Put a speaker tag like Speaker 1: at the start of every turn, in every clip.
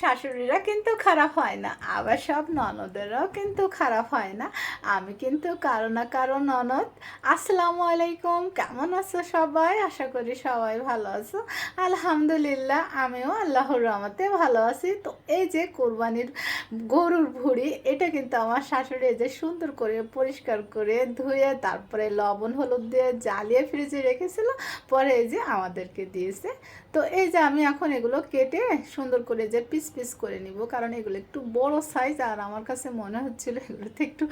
Speaker 1: শাশুড়িরা কিন্তু খারাপ হয় না, আবার সব ননদেরাও কিন্তু খারাপ হয় না। আমি কিন্তু কারও না কারও ননদ। আসসালামু আলাইকুম, কেমন আছো সবাই? আশা করি সবাই ভালো আছো। আলহামদুলিল্লাহ, আমিও আল্লাহর রহমতে ভালো আছি। তো এই যে কোরবানির গরুর ভুড়ি, এটা কিন্তু আমার শাশুড়ি এই যে সুন্দর করে পরিষ্কার করে ধুয়ে, তারপরে লবণ হলুদ দিয়ে জ্বালিয়ে ফ্রিজে রেখেছিল, পরে এই যে আমাদেরকে দিয়েছে। তো এই যে আমি এখন এগুলো কেটে সুন্দর করে যে পিস পিস পিস করে নিব। কারণ এগুলো একটু বড় সাইজ আর আমার কাছে মনে হচ্ছিল এগুলোতে একটু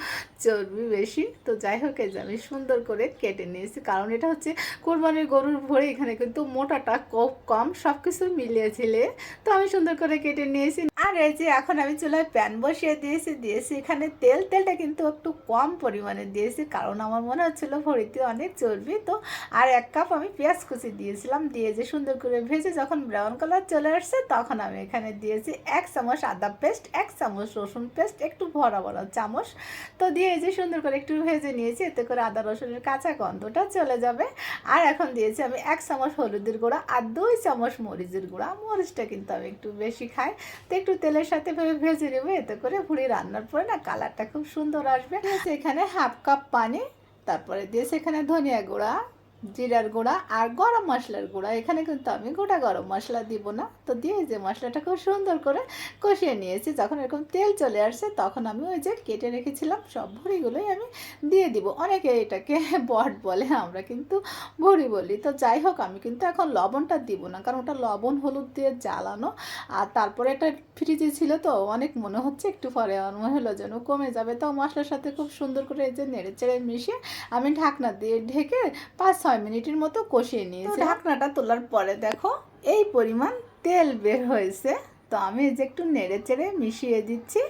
Speaker 1: চর্বি বেশি। তো যাই হোক, এই যে আমি সুন্দর করে কেটে নিয়েছি। কারণ এটা হচ্ছে কোরবানির গরুর ভরে এখানে কিন্তু মোটাটা কম সব কিছু মিলিয়েছিলে তো আমি সুন্দর করে কেটে নিয়েছি আর এই যে এখন আমি চুলায় প্যান বসিয়ে দিয়েছি দিয়েছি এখানে তেল। তেলটা কিন্তু একটু কম পরিমাণে দিয়েছি, কারণ আমার মনে হচ্ছিল ভরিতে অনেক চর্বি। তো আর এক কাপ আমি পেঁয়াজ কুচি দিয়েছিলাম, দিয়ে যে সুন্দর করে ভেজে যখন ব্রাউন কালার চলে আসছে, তখন আমি এখানে দিয়েছি এক চামচ আদা পেস্ট এক চামচ রসুন পেস্ট একটু ভরা বড় চামচ। তো দিয়ে যে সুন্দর করে একটু ভেজে নিয়েছি, এতে করে আদা রসুনের কাঁচা গন্ধটা চলে যাবে। আর এখন দিয়েছি আমি এক চামচ হলুদের গুঁড়া আর দুই চামচ মরিচের গুঁড়া। মরিচটা কিন্তু আমি একটু বেশি খাই। তো একটু তেলের সাথে ভেবে ভেজে নেব এতে করে ভুড়ি রান্নার পরে না কালারটা খুব সুন্দর আসবে। এখানে হাফ কাপ পানি তারপরে দিয়েছে এখানে ধনিয়া গুঁড়া জিরার গুঁড়া আর গরম মশলার গুঁড়া। এখানে কিন্তু আমি গোটা গরম মশলা দিব না। তো দিয়ে যে মশলাটা খুব সুন্দর করে কষিয়ে নিয়েছি। যখন এরকম তেল চলে আসছে, তখন আমি ওই যে কেটে রেখেছিলাম। সব ভুড়িগুলোই আমি দিয়ে দিব। অনেকে এটাকে বট বলে, আমরা কিন্তু ভুড়ি বলি। তো যাই হোক, আমি কিন্তু এখন লবণটা দিব না, কারণ ওটা লবণ, হলুদ দিয়ে জ্বালানো। আর তারপরে একটা ফ্রিজে ছিল তো, অনেক মনে হচ্ছে একটু পরে মনে হলো যেন কমে যাবে। তো মশলার সাথে খুব সুন্দর করে এই যে নেড়ে চেড়ে মিশিয়ে আমি ঢাকনা দিয়ে ঢেকে পাঁচ ছয় মিনিটের মতো কষিয়ে নিয়েছি ঢাকনাটা তোলার পরে দেখো এই পরিমাণ তেল বের হয়েছে। তো আমি এই যে একটু নেড়ে চেড়ে মিশিয়ে দিচ্ছি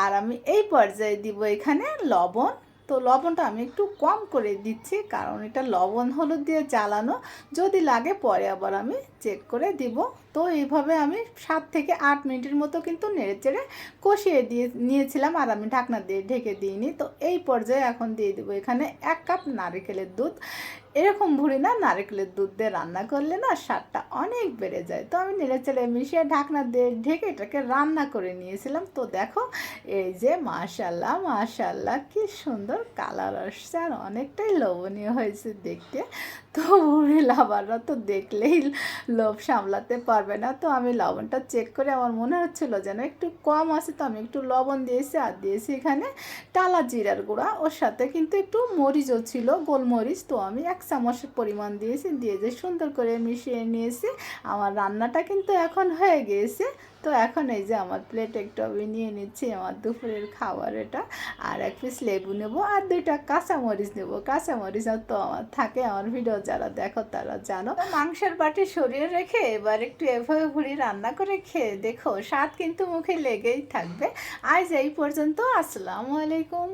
Speaker 1: আর আমি এই পর্যায়ে দিব এখানে লবণ। তো লবণটা আমি একটু কম করে দিচ্ছি কারণ এটা লবণ হলুদ দিয়ে জ্বালানো। যদি লাগে পরে আবার আমি চেক করে দিব। তো এইভাবে আমি সাত থেকে আট মিনিটের মতো কিন্তু নেড়ে চেড়ে কষিয়ে দিয়ে নিয়েছিলাম আর আমি ঢাকনা দিয়ে ঢেকে দিইনি। তো এই পর্যায়ে এখন দিয়ে দেবো এখানে এক কাপ নারকেলের দুধ। এরকম ভুড়ি না, নারকেলের দুধ দিয়ে রান্না করলে না স্বাদটা অনেক বেড়ে যায়। তো আমি নেড়ে চেড়ে মিশিয়ে ঢাকনা দিয়ে ঢেকে এটাকে রান্না করে নিয়েছিলাম। তো দেখো, এই যে মাশাল্লাহ মাশাল্লাহ কি সুন্দর কালার আসছে আর অনেকটাই লোভনীয় হয়েছে দেখতে। তো বুড়ি লাভাররা তো দেখলেই লোভ সামলাতে পারবে না। তো আমি লবণটা চেক করে আমার মনে হচ্ছিল যেন একটু কম আছে, তো আমি একটু লবণ দিয়েছি আর দিয়েছি এখানে টালা জিরার গুঁড়া। ওর সাথে কিন্তু একটু মরিচও ছিল, গোলমরিচ। তো আমি এক চামচের পরিমাণ দিয়েছি, দিয়ে যে সুন্দর করে মিশিয়ে নিয়েছি। আমার রান্নাটা কিন্তু এখন হয়ে গিয়েছে। তো এখন এই যে আমার প্লেট একটু আমি নিয়ে নিচ্ছি আমার দুপুরের খাবার এটা। আর এক পিস লেবু নেব আর দুইটা কাঁচামরিচ নেব। কাঁচামরিচ তো আমার থাকে, আমার ভিডিও যারা দেখো তারা জানো। মাংসের বাটি সরিয়ে রেখে এবার একটু এভাবে ভুড়ি রান্না করে খেয়ে দেখো, স্বাদ কিন্তু মুখে লেগেই থাকবে। আজ এই পর্যন্ত, আসসালামু আলাইকুম।